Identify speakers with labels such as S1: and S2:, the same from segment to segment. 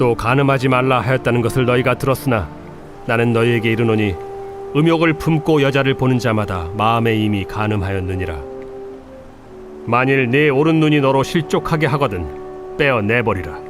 S1: 또 간음하지 말라 하였다는 것을 너희가 들었으나 나는 너희에게 이르노니 음욕을 품고 여자를 보는 자마다 마음에 이미 간음하였느니라. 만일 네 오른 눈이 너로 실족하게 하거든 빼어 내버리라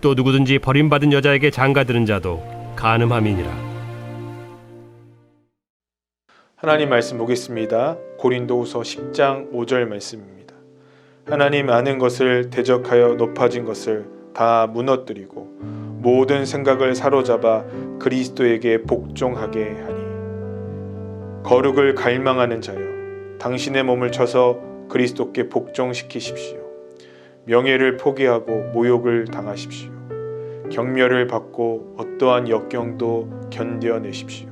S1: 또 누구든지 버림받은 여자에게 장가드는 자도 간음함이니라
S2: 하나님 말씀 보겠습니다. 고린도후서 10장 5절 말씀입니다. 하나님 아는 것을 대적하여 높아진 것을 다 무너뜨리고 모든 생각을 사로잡아 그리스도에게 복종하게 하니 거룩을 갈망하는 자여 당신의 몸을 쳐서 그리스도께 복종시키십시오. 명예를 포기하고 모욕을 당하십시오. 경멸을 받고 어떠한 역경도 견뎌내십시오.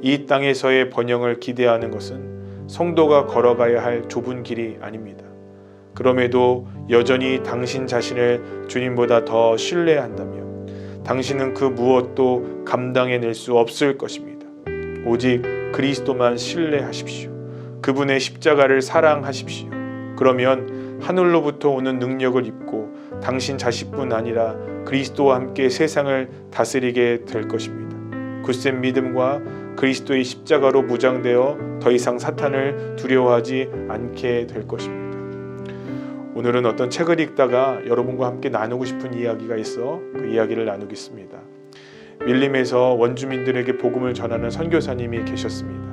S2: 이 땅에서의 번영을 기대하는 것은 성도가 걸어가야 할 좁은 길이 아닙니다. 그럼에도 여전히 당신 자신을 주님보다 더 신뢰한다면 당신은 그 무엇도 감당해낼 수 없을 것입니다. 오직 그리스도만 신뢰하십시오. 그분의 십자가를 사랑하십시오. 그러면 하늘로부터 오는 능력을 입고 당신 자식뿐 아니라 그리스도와 함께 세상을 다스리게 될 것입니다. 굳센 믿음과 그리스도의 십자가로 무장되어 더 이상 사탄을 두려워하지 않게 될 것입니다. 오늘은 어떤 책을 읽다가 여러분과 함께 나누고 싶은 이야기가 있어 그 이야기를 나누겠습니다. 밀림에서 원주민들에게 복음을 전하는 선교사님이 계셨습니다.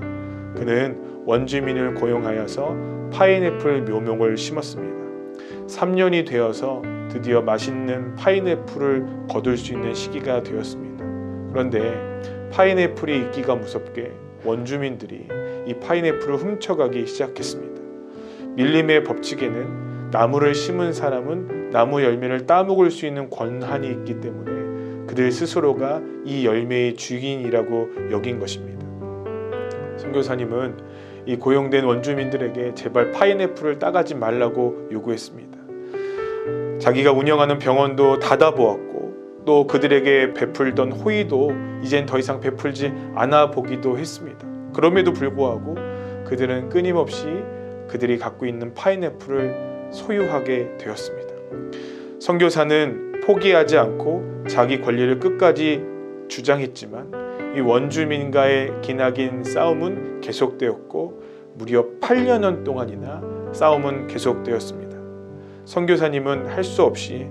S2: 그는 원주민을 고용하여서 파인애플 묘목을 심었습니다. 3년이 되어서 드디어 맛있는 파인애플을 거둘 수 있는 시기가 되었습니다. 그런데 파인애플이 있기가 무섭게 원주민들이 이 파인애플을 훔쳐가기 시작했습니다. 밀림의 법칙에는 나무를 심은 사람은 나무 열매를 따먹을 수 있는 권한이 있기 때문에 그들 스스로가 이 열매의 주인이라고 여긴 것입니다. 선교사님은 이 고용된 원주민들에게 제발 파인애플을 따가지 말라고 요구했습니다. 자기가 운영하는 병원도 닫아보았고 또 그들에게 베풀던 호의도 이젠 더 이상 베풀지 않아 보기도 했습니다. 그럼에도 불구하고 그들은 끊임없이 그들이 갖고 있는 파인애플을 소유하게 되었습니다. 선교사는 포기하지 않고 자기 권리를 끝까지 주장했지만 이 원주민과의 기나긴 싸움은 계속되었고 무려 8년 동안이나 싸움은 계속되었습니다. 선교사님은 할 수 없이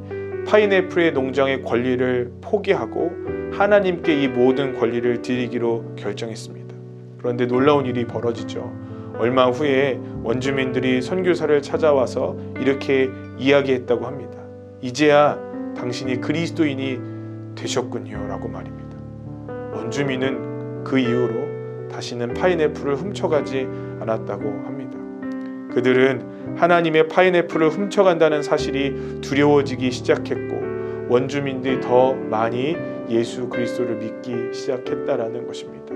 S2: 파인애플의 농장의 권리를 포기하고 하나님께 이 모든 권리를 드리기로 결정했습니다. 그런데 놀라운 일이 벌어지죠. 얼마 후에 원주민들이 선교사를 찾아와서 이렇게 이야기했다고 합니다. 이제야 당신이 그리스도인이 되셨군요 라고 말입니다. 원주민은 그 이후로 다시는 파인애플을 훔쳐가지 않았다고 합니다. 그들은 하나님의 파인애플을 훔쳐간다는 사실이 두려워지기 시작했고 원주민들이 더 많이 예수 그리스도를 믿기 시작했다라는 것입니다.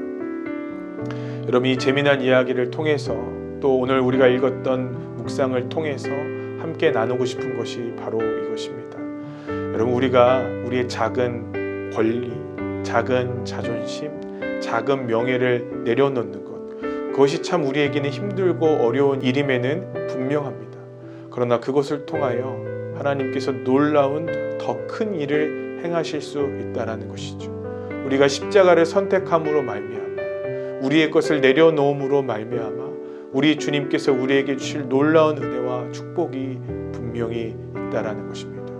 S2: 여러분 이 재미난 이야기를 통해서 또 오늘 우리가 읽었던 묵상을 통해서 함께 나누고 싶은 것이 바로 이것입니다. 여러분 우리가 우리의 작은 권리, 작은 자존심, 작은 명예를 내려놓는 것 그것이 참 우리에게는 힘들고 어려운 일임에는 분명합니다. 그러나 그것을 통하여 하나님께서 놀라운 더 큰 일을 행하실 수 있다라는 것이죠. 우리가 십자가를 선택함으로 말미암아 우리의 것을 내려놓음으로 말미암아 우리 주님께서 우리에게 주실 놀라운 은혜와 축복이 분명히 있다라는 것입니다.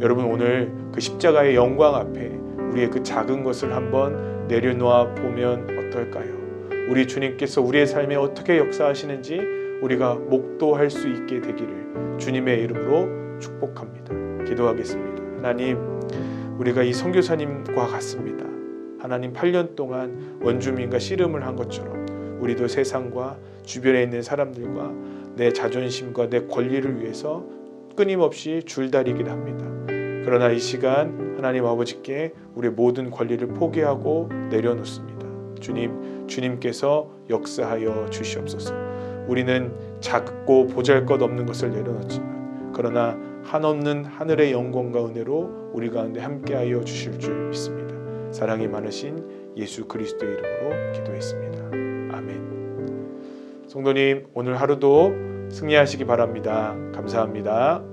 S2: 여러분 오늘 그 십자가의 영광 앞에 우리의 그 작은 것을 한번 내려놓아 보면 어떨까요? 우리 주님께서 우리의 삶에 어떻게 역사하시는지 우리가 목도할 수 있게 되기를 주님의 이름으로 축복합니다. 기도하겠습니다. 하나님, 우리가 이 선교사님과 같습니다. 하나님 8년 동안 원주민과 씨름을 한 것처럼 우리도 세상과 주변에 있는 사람들과 내 자존심과 내 권리를 위해서 끊임없이 줄다리기를 합니다. 그러나 이 시간 하나님 아버지께 우리의 모든 권리를 포기하고 내려놓습니다. 주님, 주님께서 역사하여 주시옵소서. 우리는 작고 보잘것없는 것을 내려놓지만 그러나 한없는 하늘의 영광과 은혜로 우리 가운데 함께하여 주실 줄 믿습니다. 사랑이 많으신 예수 그리스도 이름으로 기도했습니다. 아멘. 성도님 오늘 하루도 승리하시기 바랍니다. 감사합니다.